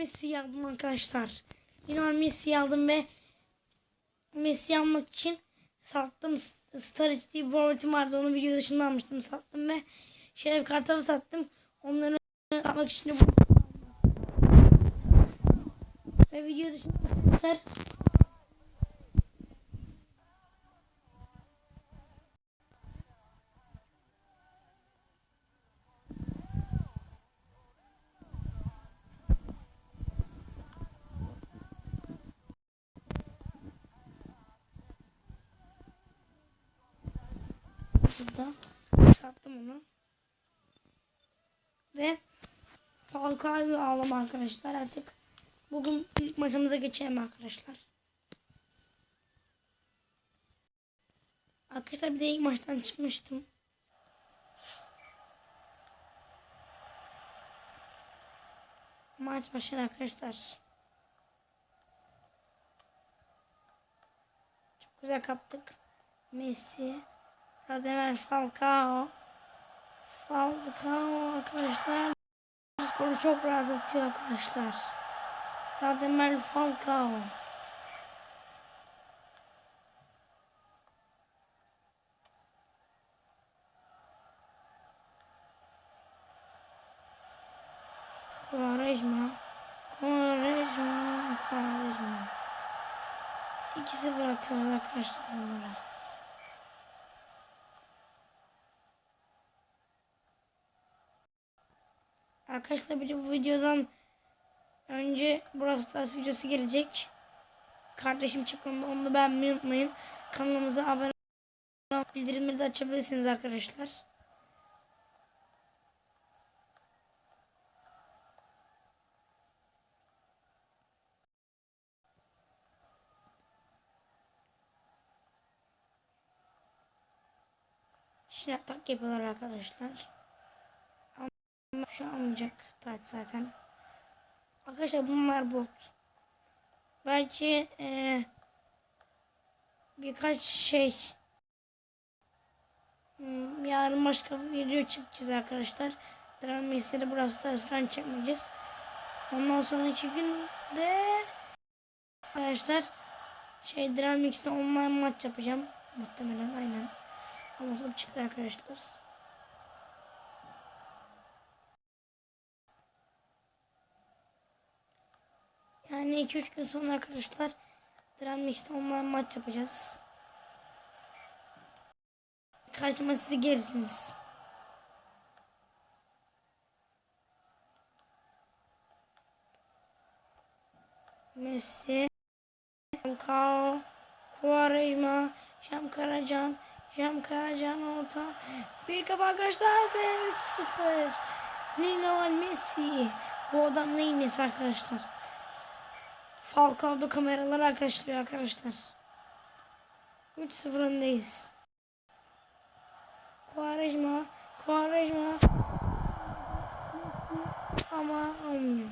Messi'yi aldım arkadaşlar. Lionel Messi'yi aldım ve Messi almak için sattım. Star HD bir vardı. Onu video dışında almıştım. Sattım ve şeref kartımı sattım. Onları satmak için de ve video dışında arkadaşlar burada sattım onu. Ve Falcao'yu aldım arkadaşlar artık. Bugün ilk maçımıza geçelim arkadaşlar. Arkadaşlar bir de ilk maçtan çıkmıştım. Maç başladı arkadaşlar. Çok güzel kaptık. Messi. Radamel Falcao. Falcao arkadaşlar. Skoru çok rahat atıyor arkadaşlar. Radamel Falcao. Quaresma. Quaresma. Quaresma. 2-0 atıyoruz arkadaşlar bunlara. Arkadaşlar bir bu videodan önce Brawl Stars videosu gelecek. Kardeşim çıktığında onu beğenmeyi unutmayın. Kanalımıza abone olup bildirimleri de açabilirsiniz arkadaşlar. Şimdi atak yapıyorlar arkadaşlar. Şu an olmayacak taç zaten. Arkadaşlar bunlar bot. Belki eee, birkaç şey hmm, yarın başka video çekeceğiz arkadaşlar. Drama Messi'de Brawl falan çekmeyeceğiz. Ondan sonraki gün de arkadaşlar şey Drama X'de online maç yapacağım. Muhtemelen aynen. Ama sonra çıktı arkadaşlar. Yani 2-3 gün sonra arkadaşlar Drum Mix'te online maç yapacağız. Karşıma sizi gelirsiniz. Messi, Falcao, Quaresma, Şam Karacan, Şam Karacan orta. Bir kafa arkadaşlar ve 3-0. Lionel Messi. Bu adam neyin nesi arkadaşlar? Falcao'da kameralar arkadaşlıyor arkadaşlar. 3-0 öndeyiz. Quaresma, Quaresma. Ama olmuyor.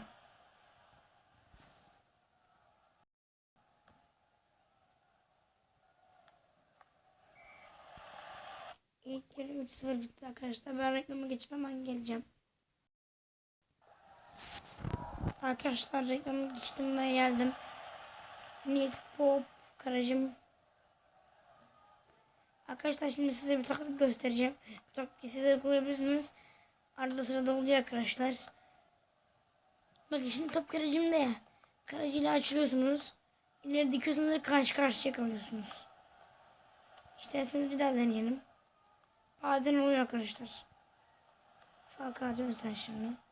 İlk yarı 3-0 bitti arkadaşlar. Ben reklama geçip hemen geleceğim. Arkadaşlar reklamı geçtim ve geldim. Nick Pop Karacım. Arkadaşlar şimdi size bir taktik göstereceğim. Bu taktiği siz de yapabilirsiniz. Arada sırada oluyor arkadaşlar. Bakın şimdi top karacımda ya. Karacıyla açıyorsunuz. İleri dikiyorsunuz ve karşı karşıya kalıyorsunuz. İsterseniz bir daha deneyelim. Bazen oluyor arkadaşlar. Falcao dön şimdi.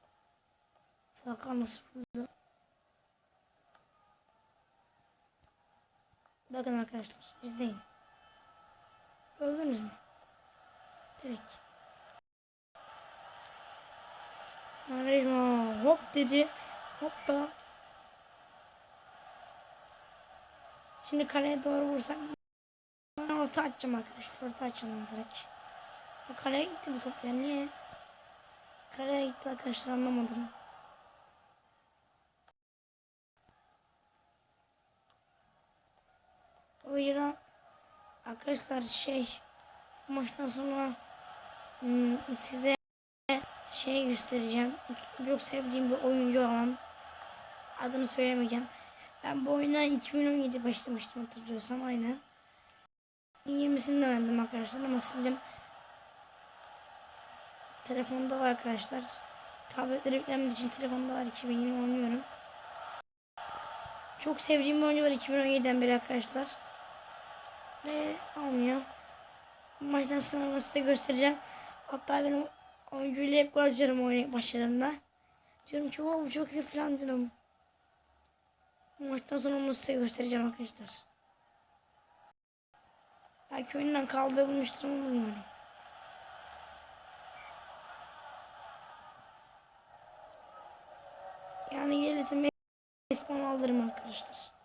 Falcao nasıl buldu? Bakın arkadaşlar izleyin. Gördünüz mü? Direkt. Arayma hop dedi. Hoppa. Şimdi kaleye doğru vursak ben orta açacağım arkadaşlar. Orta açalım direkt. Kaleye gitti bu top ya niye? Kaleye gitti arkadaşlar anlamadım. Yüzden arkadaşlar şey maçtan sonra hmm, size şey göstereceğim. Çok sevdiğim bir oyuncu olan Adını söylemeyeceğim. Ben bu oyuna 2017 başlamıştım hatırlıyorsam aynen. 20'sinde verdim arkadaşlar ama sildim. Telefonda var arkadaşlar. Tabletlere yüklenmediği için telefonda var 2020 oynuyorum. Çok sevdiğim bir oyuncu var 2017'den beri arkadaşlar. Ve almıyor. Maçtan sonra size göstereceğim. Hatta benim oyuncuyla hep gol atıyorum oynayıp başlarında. Diyorum ki o çok iyi falan diyorum. Maçtan sonra onu size göstereceğim arkadaşlar. Belki oyundan kaldırılmıştır ama bilmiyorum. Yani gelirse Messi alırım arkadaşlar.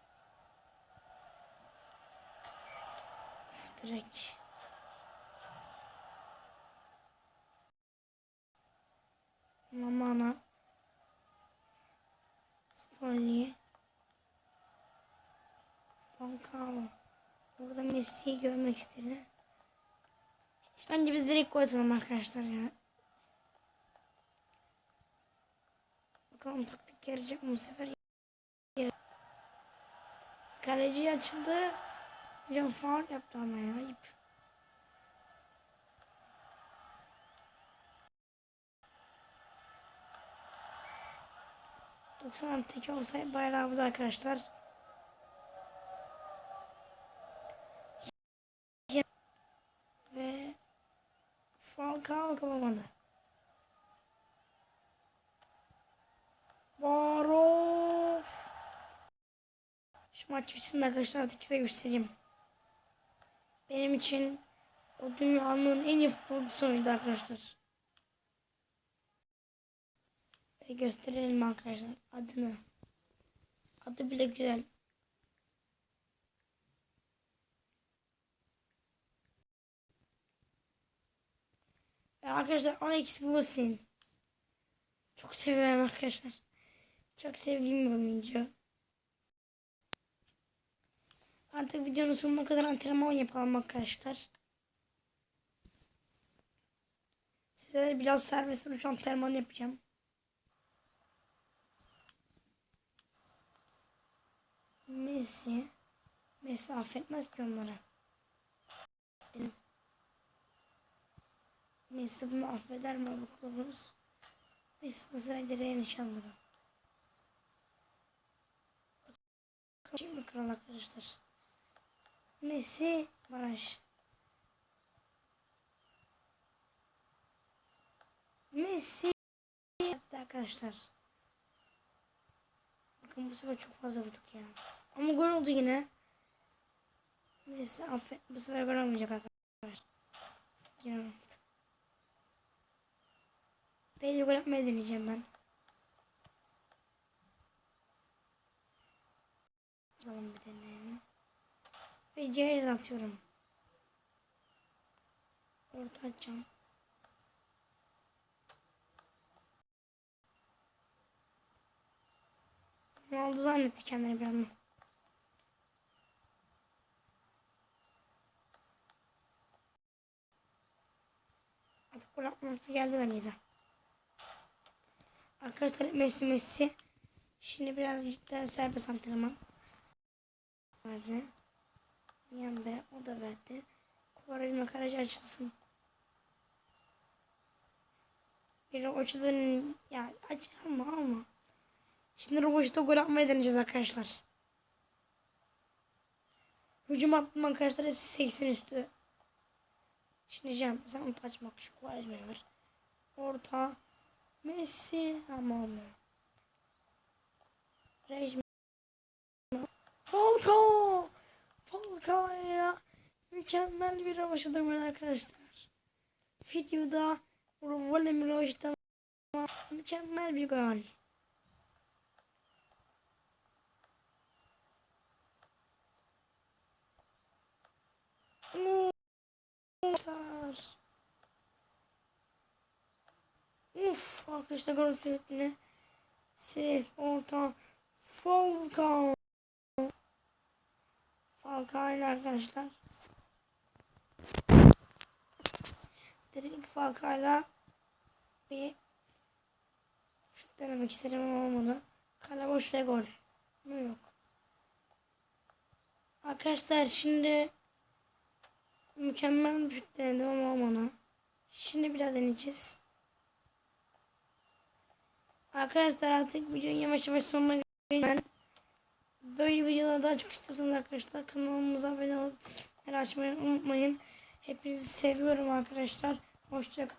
Direkt. Mamana. Spolli. Falcao. Burada Messi'yi görmek istedim. Bence biz direkt gol arkadaşlar ya. Bakalım taktik gelecek mi bu sefer? Kaleci açıldı. Hocam faul yaptı ama ya ayıp. Doksan teki olsaydı bayrağı bu da arkadaşlar. Ve Falcao kapamadı. Barof. Şu maç bitsin arkadaşlar artık size göstereyim. Benim için o dünyanın en iyi futbolcusu oydu arkadaşlar. Ve gösterelim arkadaşlar adını. Adı bile güzel. Ve arkadaşlar Alex Busin. Çok seviyorum arkadaşlar. Çok sevdiğim bir oyuncu. Artık videonun sonuna kadar antrenman yapalım arkadaşlar. Sizlere biraz serbest vuruş antrenman yapacağım. Messi. Messi affetmez ki onlara. Messi bunu affeder mi bakıyoruz. Messi bu sefer direğe nişanladı. Şimdi kral arkadaşlar. Messi baraj. Messi yaptı arkadaşlar. Bakın bu sefer çok fazla vurduk ya. Ama gol oldu yine. Messi affet. Bu sefer gol olmayacak arkadaşlar. Oldu. Belli gol yapmaya deneyeceğim ben. O zaman bir deneyelim. Ve C'ye atıyorum. Orta açacağım. Ronaldo zannetti kendini bir anda. Artık atması geldi bence de. Arkadaşlar Messi Messi. Şimdi birazcık daha serbest antrenman. Verdi. Yan be o da verdi. Kovarajma karacı açılsın. Bir açıdan ya aç ama ama. Şimdi Roboş'ta gol atmaya deneyeceğiz arkadaşlar. Hücum attım arkadaşlar hepsi 80 üstü. Şimdi Cem sen onu açmak şu kovarajmayı ver. Orta. Messi ama olmuyor. Rejim. Falcao. Falcao'ya mükemmel bir başladım ben arkadaşlar. Videoda Volem Roş'ta mükemmel bir gol. Arkadaşlar. Uf arkadaşlar gördüğünüz gibi Safe orta Falcao İle arkadaşlar Direkt Falcao'yla bir şut denemek istedim ama olmadı. Kale boş ve gol. Ama yok. Arkadaşlar şimdi mükemmel bir şut denedim ama olmadı. Şimdi bir daha deneyeceğiz. Arkadaşlar artık videonun yavaş yavaş sonuna geldim. Böyle videolar daha çok istiyorsanız arkadaşlar kanalımıza abone olup açmayı unutmayın. Hepinizi seviyorum arkadaşlar. Hoşçakalın.